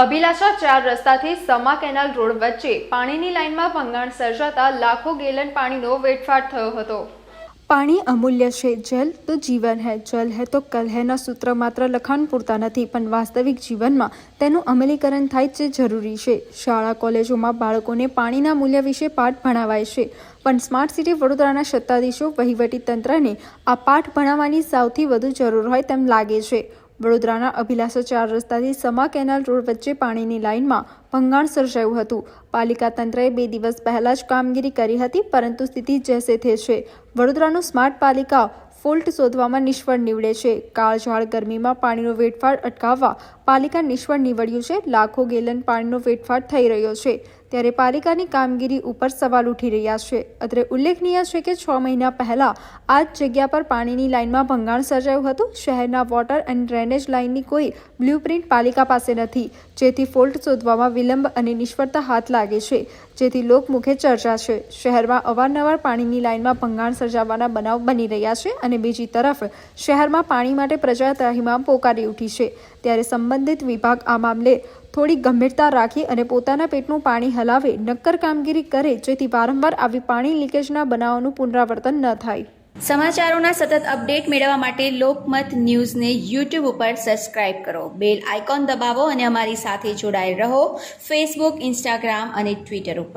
અભિલાષા ચાર રસ્તાથી સમા canal road વચ્ચે પાણીની લાઇનમાં ભંગાણ સર્જાતા લાખો ગેલન પાણીનો વેડફાટ થયો હતો. પાણી અમૂલ્ય છે, જલ તો જીવન હૈ, જલ હૈ તો કલ હૈના સૂત્ર માત્ર લખાણ પૂરતા નથી, પણ વાસ્તવિક જીવનમાં તેનું અમલીકરણ થાય જે જરૂરી છે. શાળા, કોલેજોમાં બાળકોને પાણીના મૂલ્ય વિશે પાઠ ભણાવાય છે, પણ સ્માર્ટ સિટી વડોદરાના સત્તાધીશો વહીવટી તંત્રને આ પાઠ ભણાવવાની સૌથી વધુ જરૂર હોય તેમ લાગે છે. વડોદરાના અભિલાષા ચાર રસ્તાથી સમા કેનાલ રોડ વચ્ચે પાણીની લાઇનમાં ભંગાણ સર્જાયું હતું. પાલિકા તંત્રએ બે દિવસ પહેલા જ કામગીરી કરી હતી, પરંતુ સ્થિતિ જેસે થે છે. વડોદરાનું સ્માર્ટ પાલિકા ફોલ્ટ શોધવામાં નિષ્ફળ નીવડે છે. કાળઝાળ ગરમીમાં પાણીનો વેડફાટ અટકાવવા પાલિકા નિષ્ફળ નીવડ્યું છે. લાખો ગેલન પાણીનો વેડફાટ થઈ રહ્યો છે. ત્યારે પાલિકાની કામગીરી ઉપર સવાલ ઉઠી રહ્યા છે. અત્રે ઉલ્લેખનીય છે કે છ મહિના પહેલા આ જ જગ્યા પર પાણીની લાઇનમાં ભંગાણ સર્જાયું હતું. શહેરના વોટર એન્ડ ડ્રેનેજ લાઇનની કોઈ બ્લુપ્રિન્ટ પાલિકા પાસે નથી, જેથી ફોલ્ટ શોધવામાં વિલંબ અને નિષ્ફળતા હાથ લાગે છે, જેથી લોકમુખે ચર્ચા છે. શહેરમાં અવારનવાર પાણીની લાઇનમાં ભંગાણ સર્જાવાના બનાવ બની રહ્યા છે અને બીજી તરફ શહેરમાં પાણી માટે પ્રજા ત્રાહિમામ પોકારી ઉઠી છે. ત્યારે સંબંધિત વિભાગ આ મામલે થોડી ગંભીરતા રાખી અને પોતાના પેટનું પાણી હલાવે નક્કર કામગીરી કરે, જેથી વારંવાર આવી પાણી લીકેજના બનાવોનું પુનરાવર્તન ન થાય. સમાચારોના સતત અપડેટ મેળવવા માટે લોકમત ન્યૂઝને યુટ્યુબ ઉપર સબસ્ક્રાઇબ કરો. બેલ આઇકોન દબાવો અને અમારી સાથે જોડાયેલ રહો. ફેસબુક, ઇન્સ્ટાગ્રામ અને ટ્વિટર ઉપર.